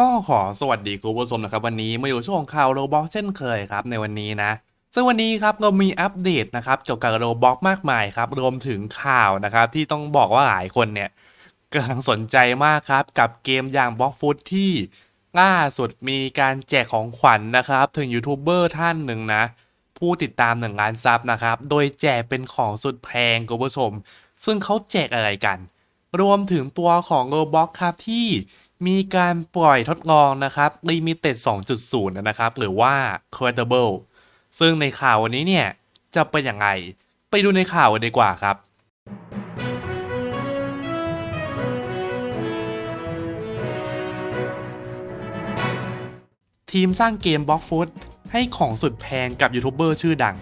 ก็ขอสวัสดีคุณผู้ชมนะครับวันนี้มาอยู่ช่วงข่าวโรบอกเช่นเคยครับในวันนี้นะซึ่งวันนี้ครับเรามีอัปเดตนะครับเกี่ยวกับโรบอกมากมายครับรวมถึงข่าวนะครับที่ต้องบอกว่าหลายคนเนี่ยกำลังสนใจมากครับกับเกมอย่างบล็อกฟุตที่ล่าสุดมีการแจกของขวัญนะครับ ถึงยูทูบเบอร์ท่านหนึ่งนะ ผู้ติดตามหนึ่งล้านซับนะครับ โดยแจกเป็นของสุดแพงคุณผู้ชม ซึ่งเขาแจกอะไรกัน รวมถึงตัวของ Roblox ครับที่ มีการปล่อยทดลองนะครับ Limited 2.0 นะครับ หรือว่า Credible ซึ่งในข่าววันนี้เนี่ย จะเป็นอย่างไรไปดูในข่าวกันดีกว่าครับทีมสร้างเกม b l o c k f o o t ให้ของสุดแพงกับยูทูบเบอร์ชื่อดัง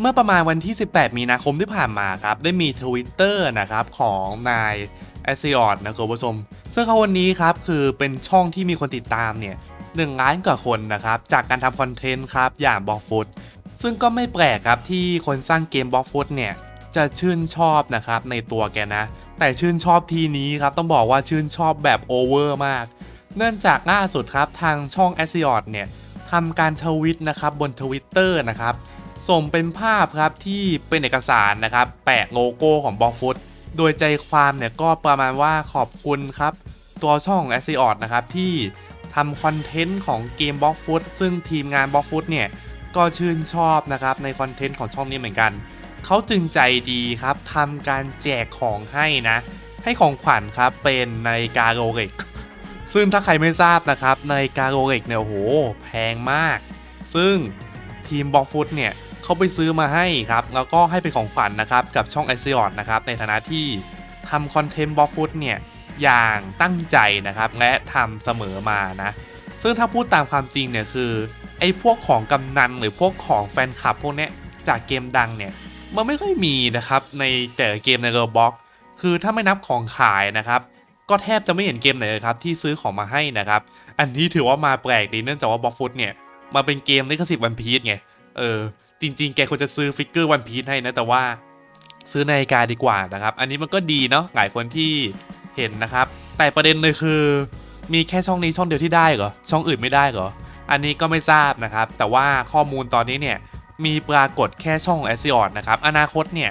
เมื่อประมาณวันที่ 18 มีนาคมที่ผ่านมาครับ ได้มี Twitter นะครับของนาย แอซิออดนะคุณผู้ชม ซึ่งเขาวันนี้ครับคือเป็นช่องที่มีคนติดตามเนี่ยหนึ่งล้านกว่าคนนะครับ จากการทำคอนเทนต์ครับอย่างบล็อกฟุตซึ่งก็ไม่แปลกครับที่คนสร้างเกมบล็อกฟุตเนี่ยจะชื่นชอบนะครับในตัวแกนะ แต่ชื่นชอบทีนี้ครับต้องบอกว่าชื่นชอบแบบโอเวอร์มาก เนื่องจากล่าสุดครับทางช่อง a s i o t เนี่ยทำการทวิตนะครับบน Twitter นะครับส่งเป็นภาพครับที่เป็นเอกสารนะครับแปะโลโก้ของบล็อกฟุต โดยใจความเนี่ยก็ประมาณว่าขอบคุณครับ ตัวช่อง a s i o t นะครับ ที่ทำคอนเทนต์ของเกมบล็อกฟุตซึ่งทีมงานบล็อกฟุตเนี่ย ก็ชื่นชอบนะครับในคอนเทนต์ของช่องนี้เหมือนกัน เขาจึงใจดีครับทำการแจกของให้นะ ให้ของขวัญครับเป็นในกาโรเล็กซึ่งถ้าใครไม่ทราบนะครับในกาโรเล็กเนี่ยโอ้โหแพงมาก ซึ่งทีมบล็อกฟุตเนี่ย เขาไปซื้อมาให้ครับ แล้วก็ให้เป็นของขวัญนะครับ กับช่องไอซิออนนะครับ ในฐานะที่ทำคอนเทนต์บล็อกฟุตเนี่ย อย่างตั้งใจนะครับ และทำเสมอมานะ ซึ่งถ้าพูดตามความจริงเนี่ยคือ ไอ้พวกของกำนัน หรือพวกของแฟนคลับพวกเนี้ยจากเกมดังเนี่ย มันไม่ค่อยมีนะครับ ในแต่เกมในโรบ็อกคือถ้าไม่นับของขายนะครับก็แทบจะไม่เห็นเกมไหนเลยครับที่ซื้อของมาให้นะครับ อันนี้ถือว่ามาแปลกดีเนื่องจากว่าบล็อกฟุตเนี่ยมาเป็นเกมลิขสิทธิ์วันพีชไง เออ จริง ๆ แกควรจะซื้อฟิกเกอร์วันพีชให้นะ แต่ว่าซื้อนาฬิกาดีกว่านะครับ อันนี้มันก็ดีเนาะหลายคนที่เห็นนะครับ แต่ประเด็นเลยคือ มีแค่ช่องนี้ช่องเดียวที่ได้เหรอ ช่องอื่นไม่ได้เหรอ อันนี้ก็ไม่ทราบนะครับ แต่ว่าข้อมูลตอนนี้เนี่ยมีปรากฏแค่ช่องแอซิออนนะครับ อนาคตเนี่ย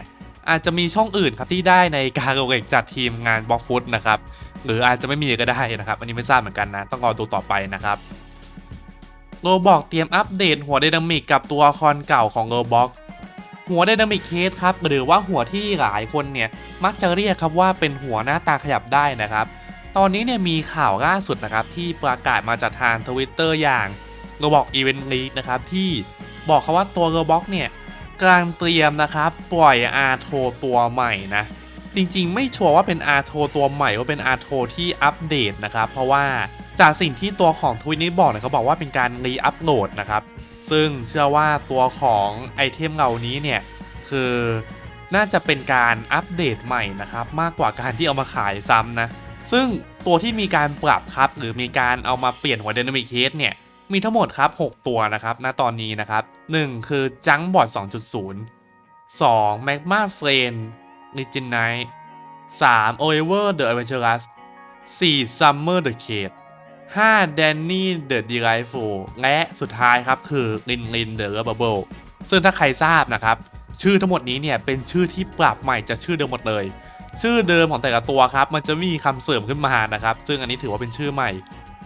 อาจจะมีช่องอื่นครับที่ได้ในการเลกจัดทีมงานบล็อกฟุตนะครับ หรืออาจจะไม่มีก็ได้นะครับ อันนี้ไม่ทราบเหมือนกันนะ ต้องรอดูต่อไปนะครับ โรบอกเตรียมอัปเดตหัวไดนามิกกับตัวละครเก่าของโรบอกหัวไดนามิกเคสครับหรือว่าหัวที่หลายคนเนี่ยมักจะเรียกครับว่าเป็นหัวหน้าตาขยับได้นะครับ ตอนนี้เนี่ยมีข่าวล่าสุดนะครับที่ประกาศมาจากทางทวิตเตอร์อย่างโรบอกอีเวนต์ลีกนะครับที่บอกเขาว่าตัวโรบอกเนี่ยกำลังเตรียมนะครับปล่อยอาโทตัวใหม่นะจริงๆ ไม่ชัวร์ว่าเป็นอาโทตัวใหม่ว่าเป็นอาโทที่อัปเดตนะครับเพราะว่า จากสิ่งที่ตัวของทวิตนี้บอกเนี่ยเขาบอกว่าเป็นการรีอัปโหลดนะครับ ซึ่งเชื่อว่าตัวของไอเทมเหล่านี้เนี่ย คือน่าจะเป็นการอัปเดตใหม่นะครับ มากกว่าการที่เอามาขายซ้ำนะ ซึ่งตัวที่มีการปรับครับ หรือมีการเอามาเปลี่ยนหัว Dynamic Case เนี่ย มีทั้งหมดครับ 6 ตัวนะครับณตอนนี้นะครับ 1 คือ Junk Bot 2.0 2 Magma Flame Legionite 3 Oliver the Adventurous 4 Summer the Cage 5 Danny the Delightful และสุดท้ายครับคือ Lin Lin the Bubble ซึ่งถ้าใครทราบนะครับ ชื่อทั้งหมดนี้เนี่ยเป็นชื่อที่ปรับใหม่จากชื่อเดิมหมดเลย ชื่อเดิมของแต่ละตัวครับ มันจะมีคำเสริมขึ้นมานะครับ ซึ่งอันนี้ถือว่าเป็นชื่อใหม่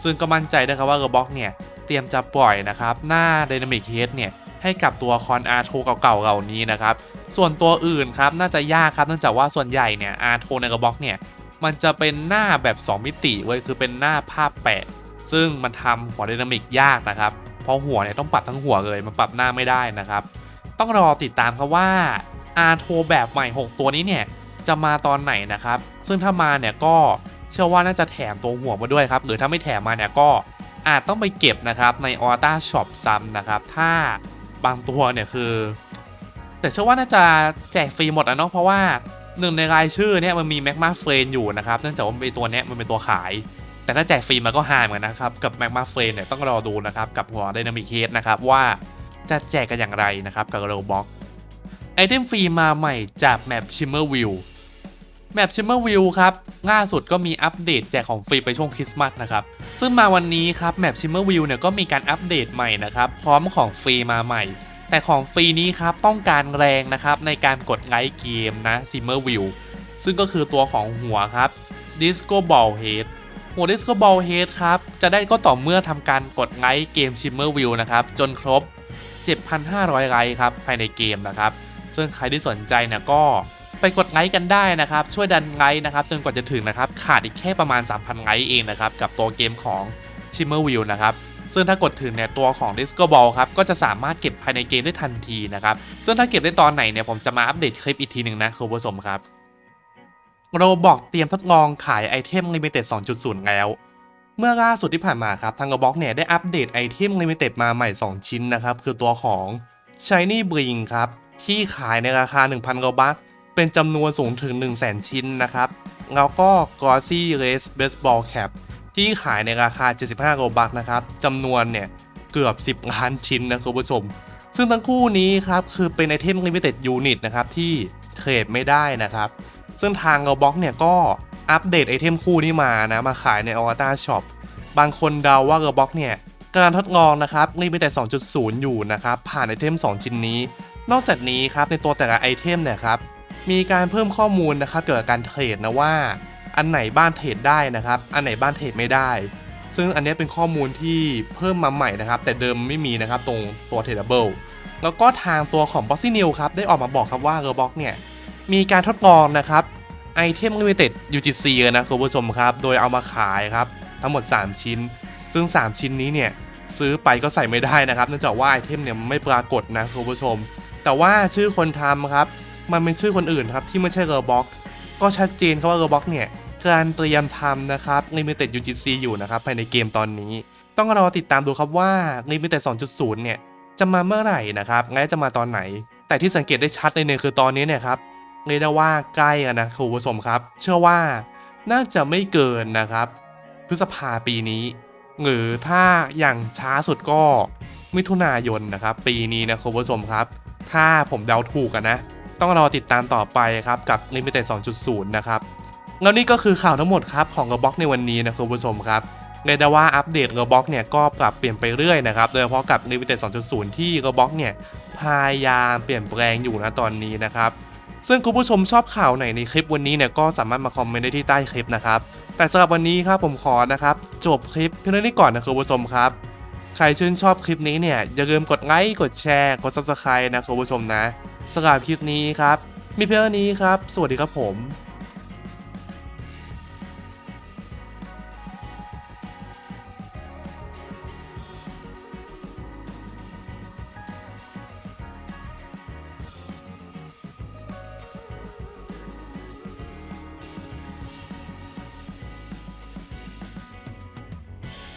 ซึ่งก็มั่นใจนะครับว่า Roblox เนี่ยเตรียมจะปล่อยนะครับ หน้า Dynamic Head เนี่ยให้กับตัวคอนอาร์โทเก่าๆเหล่านี้นะครับ ส่วนตัวอื่นครับน่าจะยากครับเนื่องจากว่าส่วนใหญ่เนี่ยอาร์โทใน Roblox เนี่ย มันจะเป็นหน้าแบบ 2 มิติเว้ยคือเป็นหน้าภาพแปะ ซึ่งมันทำหัว Dynamic ยากนะครับ เพราะหัวเนี่ยต้องปรับทั้งหัวเลยมันปรับหน้าไม่ได้นะครับ ต้องรอติดตามครับว่าอาร์โทแบบใหม่ 6 ตัวนี้เนี่ยจะมาตอนไหนนะครับ ซึ่งถ้ามาเนี่ยก็เชื่อว่าน่าจะแถมตัวหัวมาด้วยครับ หรือถ้าไม่แถมมาเนี่ยก็อาจต้องไปเก็บนะครับในออต้าช็อปซ้ำนะครับ ถ้าบางตัวเนี่ยคือ แต่เชื่อว่าน่าจะแจกฟรีหมดอะเนาะเพราะว่า หนึ่งในรายชื่อเนี่ยมันมีแมกมาเฟรนอยู่นะครับเนื่องจากว่ามันเป็นตัวเนี้ยมันเป็นตัวขาย แต่ถ้าแจกฟรีมันก็หายเหมือนกันนะครับ กับแมกมาเฟรนเนี่ยต้องรอดูนะครับกับหัวไดนามิกเคสนะครับว่าจะแจกกันอย่างไรนะครับกับโรบ็อกไอเทมฟรีมาใหม่จากแมป Shimmer View แแมปชิมเมอร์วิวครับล่าสุดก็มีอัปเดตแจกของฟรีไปช่วงคริสต์มาสนะครับ ซึ่งมาวันนี้ครับแมปชิมเมอร์วิวเนี่ยก็มีการอัปเดตใหม่นะครับ พร้อมของฟรีมาใหม่ แต่ของฟรีนี้ครับต้องการแรงนะครับในการกดไลค์เกมนะซิมเมอร์วิวซึ่งก็คือตัวของหัวครับ Disco Ball Head หัว Disco Ball Head ครับจะได้ก็ต่อเมื่อทำการกดไลค์เกม Shimmer View นะครับจนครบ 7,500 ไลค์ครับภายในเกมนะครับ ซึ่งใครที่สนใจเนี่ยก็ไปกดไลค์กันได้นะครับ ช่วยดันไลค์นะครับ จนกว่าจะถึงนะครับ ขาดอีกแค่ประมาณ 3,000ไลค์เองนะครับ กับตัวเกมของ Shimmer View นะครับ ซึ่งถ้ากดถึงเนี่ยตัวของ Disco Ball ครับก็จะสามารถเก็บภายในเกมได้ทันทีนะครับซึ่งถ้าเก็บได้ตอนไหนเนี่ยผมจะมาอัปเดตคลิปอีกทีหนึ่งนะคุณผู้ชมครับโรบอกเตรียมทดลองขายไอเทม Limited 2.0 แล้ว เมื่อล่าสุดที่ผ่านมาครับทางกระบอกเนี่ยได้อัปเดตไอเทม Limited มาใหม่ 2 ชิ้นนะครับคือตัวของ Shiny Bling ครับที่ขายในราคา 1,000กว่าบัคเป็นจำนวนสูงถึง 1,000 0 ชิ้นนะครับ แล้วก็ Gossy Race Baseball Cap ที่ขายในราคา 75กว่าบัคนะครับจำนวนเนี่ยเกือบ 10 ล้านชิ้นนะคุณผู้ชม ซึ่งทั้งคู่นี้ครับคือเป็นไอเทม Limited Unit นะครับที่เทรดไม่ได้นะครับ ซึ่งทางเราบ็อกเนี่ยก็อัปเดตไอเทมคู่นี้มานะมาขายใน a v a t a r Shop บางคนเดาว่า r o b บ็อกเนี่ยกำลังทดลองนะครับนี่เป็นแต่2.0 อยู่นะครับผ่านไอเทม 2 ชิ้นนี้ นอกจากนี้ครับในตัวแต่ละไอเทมเนี่ยครับมีการเพิ่มข้อมูลนะครับเกี่ยวกับการเทรดนะว่า อันไหนบ้านเทรดได้นะครับ อันไหนบ้านเทรดไม่ได้ ซึ่งอันนี้เป็นข้อมูลที่เพิ่มมาใหม่นะครับ แต่เดิมไม่มีนะครับตรงตัว Tradable แล้วก็ทางตัวของ Bossy New ครับ ได้ออกมาบอกครับว่า r o b บ็อกเนี่ย มีการทดลองนะครับไอเทม Limited UGC นะคุณผู้ชมครับ โดยเอามาขายครับ ทั้งหมด 3 ชิ้น ซึ่ง 3 ชิ้นนี้เนี่ยซื้อไปก็ใส่ไม่ได้นะครับเนื่องจากว่าไอเทมเนี่ยไม่ปรากฏนะคุณผู้ชม แต่ว่าชื่อคนทำครับ มันเป็นชื่อคนอื่นครับที่ไม่ใช่เ r อ b บ็อกก็ชัดเจนครับว่า r อ b บ็อกเนี่ย การเตรียมทำนะครับ Limited UGC อยู่นะครับภายในเกมตอนนี้ ต้องรอติดตามดูครับว่า Limited 2.0 เนี่ย จะมาเมื่อไหร่นะครับและจะมาตอนไหน แต่ที่สังเกตได้ชัดเลยเนี่ยคือตอนนี้เนี่ยครับเรียกได้ว่าใกล้แล้วนะคุณผู้ชมครับ เชื่อว่าน่าจะไม่เกินนะครับพฤษภาปีนี้ หรือถ้าอย่างช้าสุดก็มิถุนายนนะครับ ปีนี้นะคุณผู้ชมครับ ถ้าผมเดาถูกกันนะ ต้องรอติดตามต่อไปครับกับ Limited 2.0 นะครับ แล้วนี่ก็คือข่าวทั้งหมดครับของ r o b บ็อกในวันนี้นะคุณผู้ชมครับเรียกได้ว่าอัปเดต r o b บ็อกเนี่ยก็ปรับเปลี่ยนไปเรื่อยนะครับโดยเฉพาะกับ Limited 2.0 ที่ r o b บ็อกเนี่ยพยายามเปลี่ยนแปลงอยู่นะตอนนี้นะครับซึ่งคุณผู้ชมชอบข่าวไหนในคลิปวันนี้เนี่ยก็สามารถมาคอมเมนต์ได้ที่ใต้คลิปนะครับแต่สำหรับวันนี้ครับผมขอนะครับจบคลิปเพียงเท่านี้ก่อนนะคุณผู้ชมครับ ใครชื่นชอบคลิปนี้เนี่ยอย่าลืมกดไลค์กดแชร์กด subscribe นะคุณผู้ชมนะสำหรับคลิปนี้ครับมีเพียงเท่านี้ครับ สวัสดีครับผม